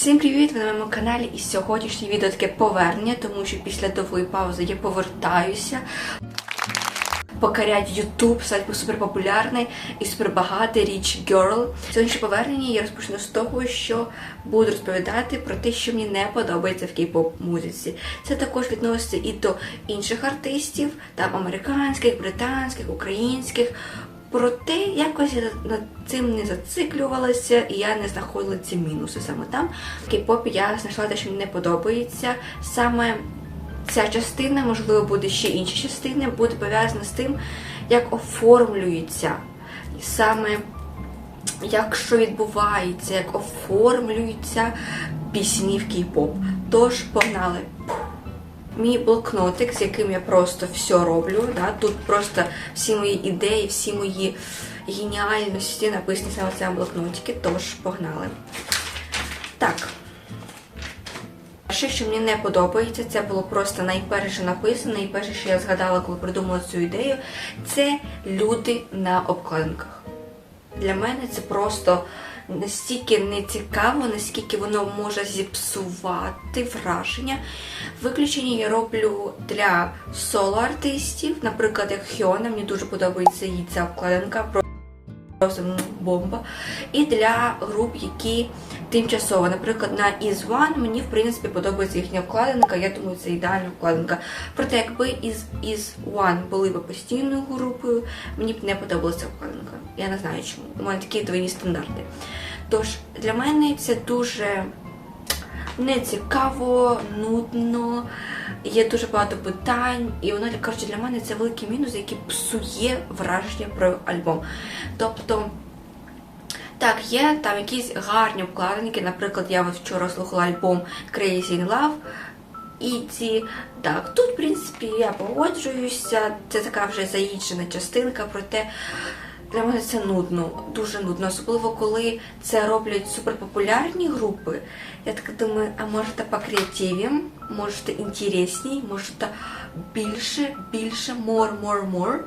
Всім привіт! Ви на моєму каналі і сьогоднішнє відео таке повернення, тому що після довгої паузи я повертаюся. Покорять YouTube, стати суперпопулярний і супербагатий річ Girl. Сьогоднішнє повернення я розпочну з того, що буду розповідати про те, що мені не подобається в кей-поп музиці. Це також відноситься і до інших артистів, там американських, британських, українських. Проте якось я над цим не зациклювалася, і я не знаходила ці мінуси саме там. В кей-попі я знайшла те, що мені не подобається. Саме ця частина, можливо, буде ще інші частини, буде пов'язана з тим, як оформлюється. Саме як що відбувається, як оформлюються пісні в кей-поп. Тож погнали! Мій блокнотик, з яким я просто все роблю. Да? Тут просто всі мої ідеї, всі мої геніальності написані саме в цьому блокнотикі, тож погнали. Так. Перше, що мені не подобається, це було просто найперше написано, найперше, що я згадала, коли придумала цю ідею, це люди на обкладинках. Для мене це просто настільки не цікаво, наскільки воно може зіпсувати враження. Виключення я роблю для соло-артистів, наприклад, як Хьона, мені дуже подобається їй ця обкладинка. Просто бомба. І для груп, які тимчасово, наприклад, на Is One мені в принципі подобається їхня вкладинка. Я думаю, це ідеальна вкладинка. Проте, якби Is, Is One були б постійною групою, мені б не подобалася вкладинка. Я не знаю чому. У мене такі двойні стандарти. Тож для мене це дуже нецікаво, нудно, є дуже багато питань, і воно коротше, для мене це великий мінус, який псує враження про альбом. Тобто. Так, є там якісь гарні обкладинки. Наприклад, я вчора слухала альбом Crazy in Love. І ці, так, тут, в принципі, я погоджуюся, це така вже заїджена частинка, проте для мене це нудно, дуже нудно. Особливо, коли це роблять суперпопулярні групи. Я так думаю, а може по креативім, може інтересній, може більше, більше, more, more, more.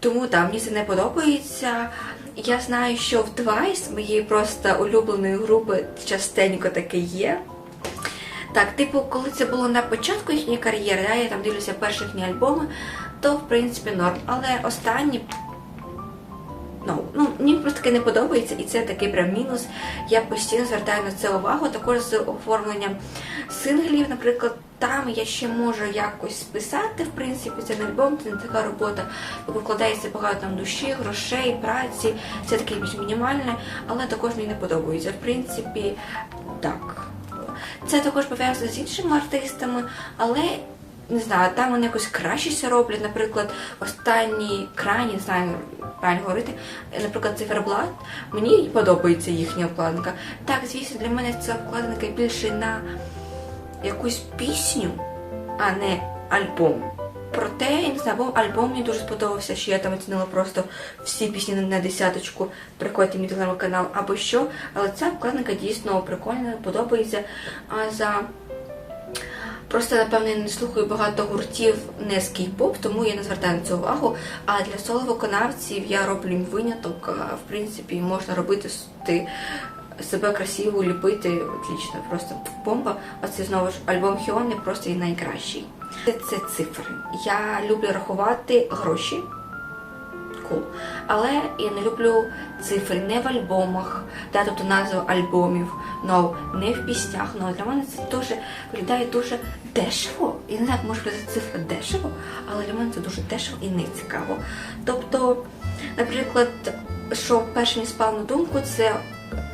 Тому так, мені це не подобається. Я знаю, що в Twice, моєї просто улюбленої групи, частенько таке є. Так, типу, коли це було на початку їхньої кар'єри, я там дивлюся перші їхні альбоми, то в принципі норм. Але останні. No. Ну, мені просто таке не подобається, і це такий прям мінус. Я постійно звертаю на це увагу. Також з оформленням синглів, наприклад, там я ще можу якось списати, в принципі, це не альбом, це не така робота. Вкладається багато там душі, грошей, праці, це таке більш мінімальне, але також мені не подобається. В принципі, так. Це також пов'язано з іншими артистами, але не знаю, там вони якось краще все роблять. Наприклад, останні крайні, не знаю, правильно говорити, наприклад, циферблат, мені подобається їхня обкладинка. Так, звісно, для мене ця обкладинка більше на якусь пісню, а не альбом. Проте, я не знаю, альбом мені дуже сподобався, що я там оцінила просто всі пісні на десяточку. Приходьте мій телеграм-канал або що. Але ця вкладинка дійсно прикольна, подобається. А за просто, напевно, я не слухаю багато гуртів не з кей-поп, тому я не звертаю на це увагу. А для соло-виконавців я роблю їм виняток. В принципі, можна робити себе красиво ліпити. Отлично, просто бомба. Оце знову ж альбом Хіони просто і найкращий. Це, Це цифри. Я люблю рахувати гроші. Cool. Але я не люблю цифри не в альбомах, да, тобто назви альбомів, no, не в піснях. No. Для мене це дуже виглядає дуже дешево. Я не знаю, може бути цифра дешево, але для мене це дуже дешево і не цікаво. Тобто, наприклад, що перше мені спало на думку, це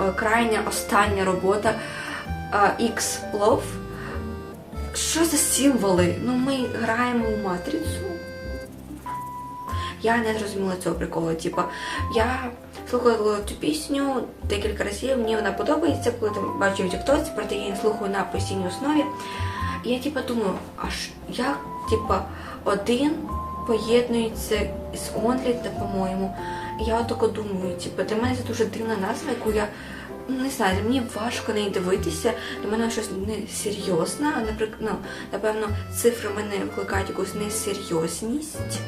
е, крайня остання робота X Love. Що за символи? Ну, ми граємо у матрицю. Я не зрозуміла цього приколу. Типа, я слухала цю пісню декілька разів, мені вона подобається, коли там бачу в тіктоці, проте я її слухаю на постійній основі. І я типа думаю, аж як типа, один поєднується з Онліт, по-моєму. Я отако думаю, типу, для мене це дуже дивна назва, яку я не знаю, мені важко неї дивитися, для мене щось несерйозне. Наприклад, ну, напевно, цифри мене викликають якусь несерйозність.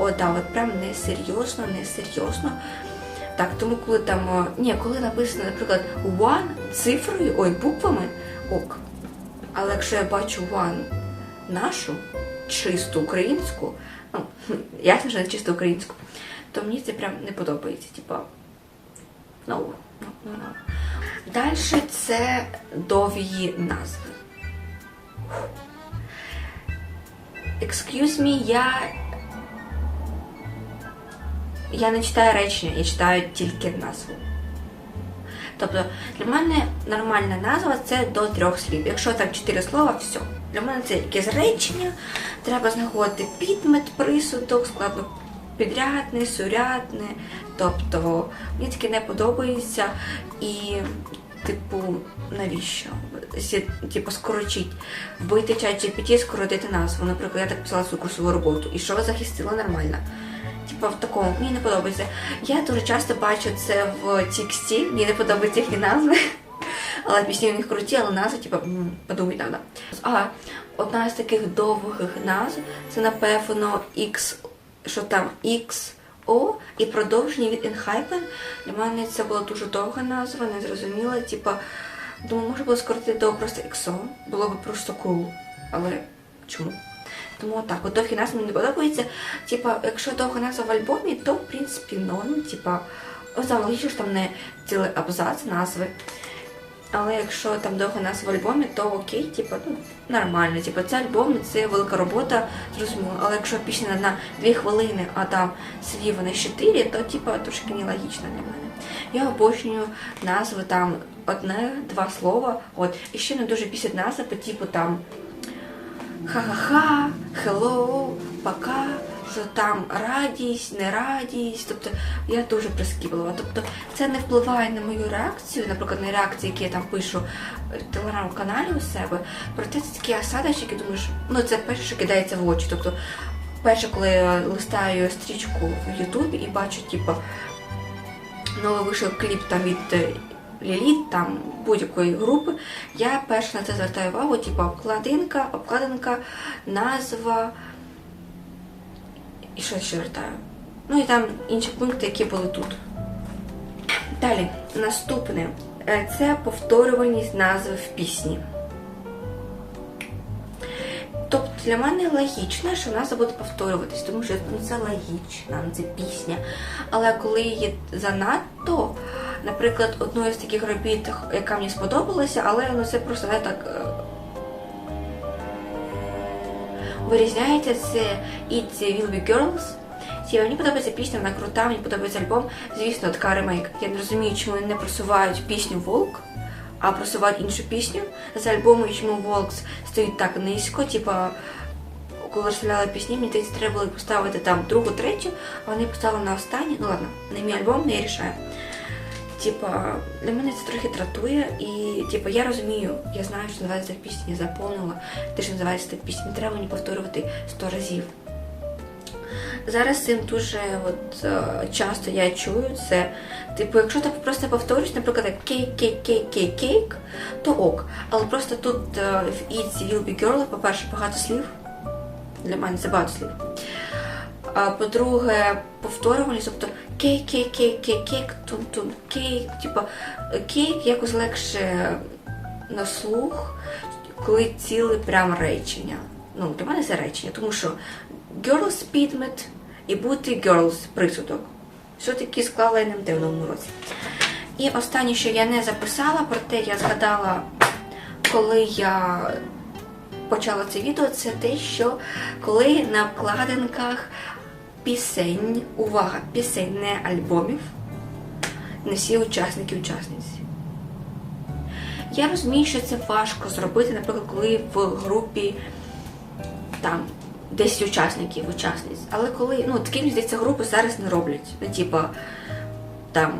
О, да, от прям несерйозно, несерйозно. Так, тому коли там, е, ні, коли написано, наприклад, one цифрою, ой, буквами, ок. Але якщо я бачу one нашу, чисту українську, ну, ясно, що не чисто українську, то мені це прям не подобається. Типа, no, no, no, no. Далі це довгі назви. Excuse me, я. Я не читаю речення, я читаю тільки назву. Тобто для мене нормальна назва це до трьох слів. Якщо так чотири слова, все. Для мене це якесь речення, треба знаходити підмет, присудок, складно підрядне, сурядне. Тобто мені таке не подобається і, типу, навіщо? Типу, скорочить, вбити чат GPT, скоротити назву. Наприклад, я так писала свою курсову роботу. І що захистила нормально. Типа в такому, мені не подобається. Я дуже часто бачу це в тексті, мені не подобаються їхні назви. Але пісні у них круті, але назви, типа, м, подумай так. А одна з таких довгих назв це напевно X, що там XO і продовження від Enhypen. Для мене це була дуже довга назва, незрозуміла. Типа, думаю, може було скоротити до просто XO, було б просто cool. Але чому? Тому так, от довгі назви не подобаються. Типа, якщо довга назва в альбомі, то в принципі норм. Типа, ось там логічно, що там не цілий абзац назви. Але якщо там довга назва в альбомі, то окей, типа, ну, нормально. Типа, це альбом, це велика робота, зрозуміло. Але якщо пісня на дві хвилини, а там слів на чотири, то типа трошки нелогічно для мене. Я обожнюю назви там одне-два слова. От, і ще не дуже пісять назви типу там ха-ха-ха, hello, пока, там радість, не радість. Тобто я дуже прискіплива. Тобто це не впливає на мою реакцію, наприклад, на реакції, які я там пишу в телеграм-каналі у себе. Проте це такі осадочки, які думаєш, ну це перше, що кидається в очі. Тобто, перше, коли я листаю стрічку в Ютубі і бачу, типу, новий вийшов кліп там від е, Ліліт, там будь-якої групи, я перше на це звертаю увагу, типу обкладинка, обкладинка, назва. І що ще звертаю? Ну і там інші пункти, які були тут. Далі, наступне Е, це повторюваність назви в пісні. Тобто для мене логічно, що назва буде повторюватись, тому що ну, це логічно, це пісня. Але коли є занадто, наприклад, одною з таких робіт, яка мені сподобалася, але ну, це просто не так. е, Вирізняється це It's Will Be Girls. Ті, мені подобається пісня, вона крута, мені подобається альбом. Звісно, така ремейк. Я не розумію, чому вони не просувають пісню Волк, а просувають іншу пісню з альбому, і чому Волкс стоїть так низько, типа. Коли розставляли пісні, мені здається, треба було поставити там другу, третю, а вони поставили на останню. Ну ладно, не мій альбом, не я рішаю. Типа, для мене це трохи дратує, і типа я розумію, я знаю, що називається пісня, заповнила, те, що називається пісня, не треба мені повторювати сто разів. Зараз цим дуже от, е, часто я чую це. Типу, якщо ти просто повторюєш, наприклад, кейк, кейк, кейк, кейк, кейк, то ок. Але просто тут е, в It's Will Be Girl, по-перше, багато слів. Для мене це багато слів. А по-друге, повторюваність, тобто кейк, кейк, кейк, кейк, кейк, тун-тун, кейк, типу, кейк якось легше на слух, коли ціле прям речення. Ну, для мене це речення, тому що girls підмет і бути girls присудок. Все-таки склала НМТ в новому році. І останнє, що я не записала, проте я згадала, коли я почала це відео, це те, що коли на обкладинках пісень, увага, пісень, не альбомів, не всі учасники учасниці. Я розумію, що це важко зробити, наприклад, коли в групі там 10 учасників, учасниць. Але коли, ну, такі, мені здається, групи зараз не роблять. Ну, типа, там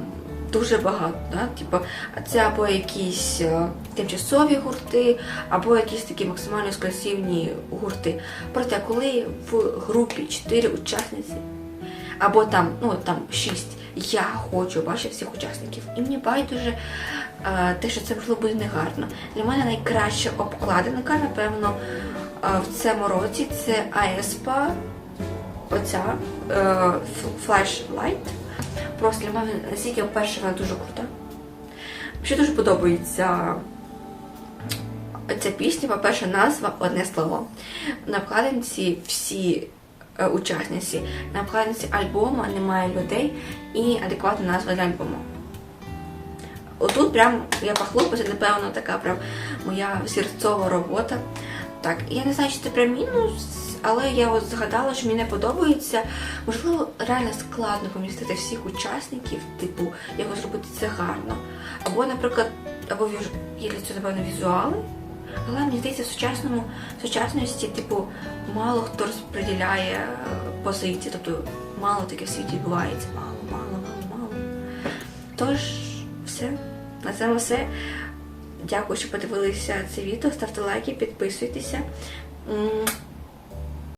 дуже багато, да? типа, а це або якісь е, тимчасові гурти, або якісь такі максимально ексклюзивні гурти. Проте, коли в групі 4 учасниці, або там, ну там 6, я хочу бачити всіх учасників. І мені байдуже е, те, що це можливо буде негарно. Для мене найкраща обкладинка, напевно, е, в цьому році це Aespa, оця е, Flashlight. Просто для мене настільки, по-перше, вона дуже крута. Ще дуже подобається ця пісня, по-перше, назва одне слово. На обкладинці всі е, учасниці, на обкладинці альбому немає людей і адекватна назва для альбому. Отут прям я похлопаю, це напевно така прям моя зірцова робота. Так, я не знаю, чи це прям мінус, але я от згадала, що мені не подобається. Можливо, реально складно помістити всіх учасників, типу, його зробити це гарно. Або, наприклад, або є для цього, напевно, візуали. Але мені здається, в сучасному в сучасності, типу, мало хто розподіляє е, позиції, тобто мало таке в світі відбувається. Мало, мало, мало, мало. Тож, все. На цьому все. Дякую, що подивилися це відео. Ставте лайки, підписуйтеся.